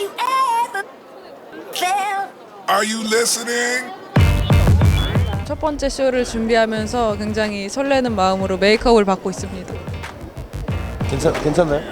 You ever felt? Are you listening? 첫 번째 쇼를 준비하면서 굉장히 설레는 마음으로 메이크업을 받고 있습니다. 괜찮 괜찮나요?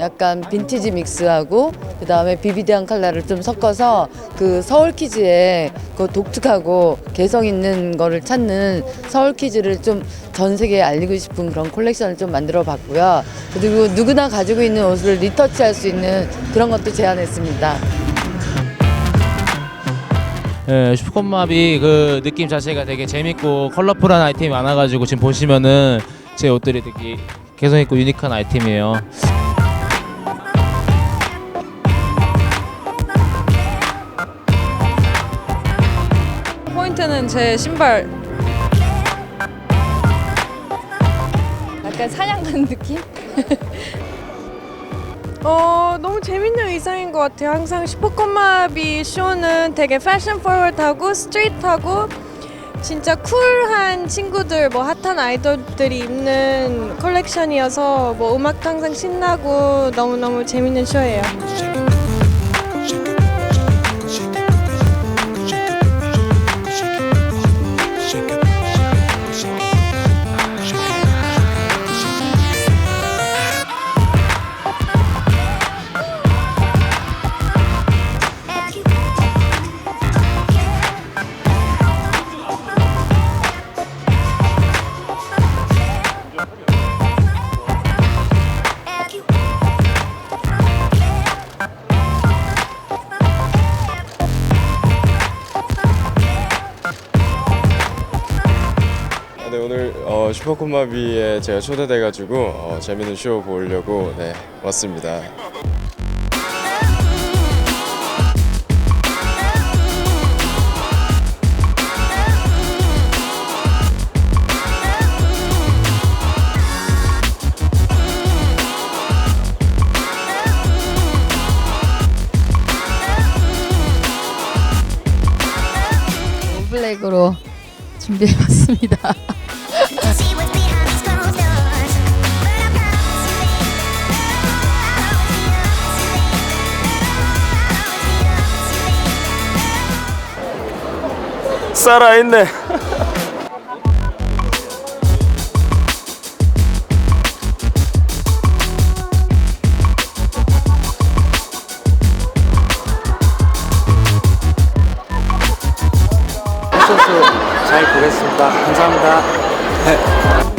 약간 빈티지 믹스하고 그 다음에 비비드한 컬러를 좀 섞어서 그 서울 키즈의 그 독특하고 개성 있는 거를 찾는 서울 키즈를 좀 전 세계에 알리고 싶은 그런 콜렉션을 좀 만들어 봤고요. 그리고 누구나 가지고 있는 옷을 리터치할 수 있는 그런 것도 제안했습니다. 예, 슈퍼컵밥이 그 느낌 자체가 되게 재밌고 컬러풀한 아이템이 많아가지고 지금 보시면은 제 옷들이 되게 개성 있고 유니크한 아이템이에요. 제 신발. 약간 사냥하는 느낌? 어 너무 재밌는 의상인 것 같아요. 항상 슈퍼코마비 쇼는 되게 패션 포워드하고 스트릿하고 진짜 쿨한 친구들 뭐 핫한 아이돌들이 입는 컬렉션이어서 뭐 음악도 항상 신나고 너무 너무 재밌는 쇼예요. 네 오늘 어, 슈퍼콤마비에 제가 초대돼가지고 어, 재밌는 쇼 보려고 네 왔습니다. 블랙으로 준비해봤습니다. 살아있네. 잘 보겠습니다. 감사합니다.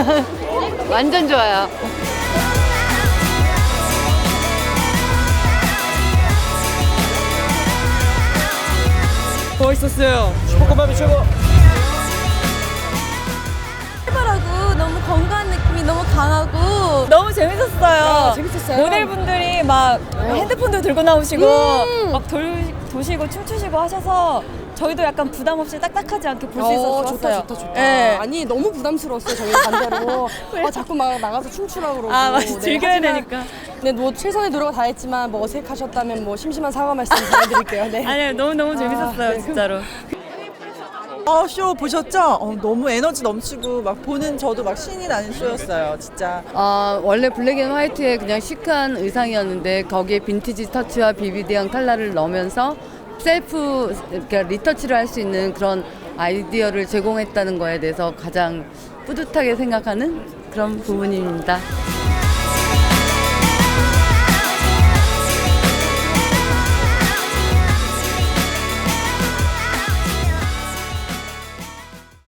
완전 좋아요. 멋있었어요. 슈퍼컵밥이 최고. 하고 너무 건강한 느낌이 너무 강하고 너무 재밌었어요. 재밌었어요. 모델분들이 막 핸드폰도 들고 나오시고 막 돌, 도시고 춤추시고 하셔서 저희도 약간 부담 없이 딱딱하지 않게 볼 수 있어서 좋았어요. 좋다 좋다. 네. 아니 너무 부담스러웠어요. 저희 반대로 아, 자꾸 막 나가서 춤추라 그러고. 아, 맞아. 네, 즐겨야 하지만 되니까. 네, 뭐 최선의 노력을 다했지만 뭐 어색하셨다면 뭐 심심한 사과 말씀 전해드릴게요. 네. 아니요, 너무 너무 재밌었어요, 네. 진짜로. 어, 쇼 보셨죠? 어, 너무 에너지 넘치고 막 보는 저도 막 신이 나는 쇼였어요, 진짜. 어, 원래 블랙 앤 화이트의 그냥 시크한 의상이었는데 거기에 빈티지 터치와 비비드한 컬러를 넣으면서 셀프 그러니까 리터치를 할 수 있는 그런 아이디어를 제공했다는 거에 대해서 가장 뿌듯하게 생각하는 그런 부분입니다.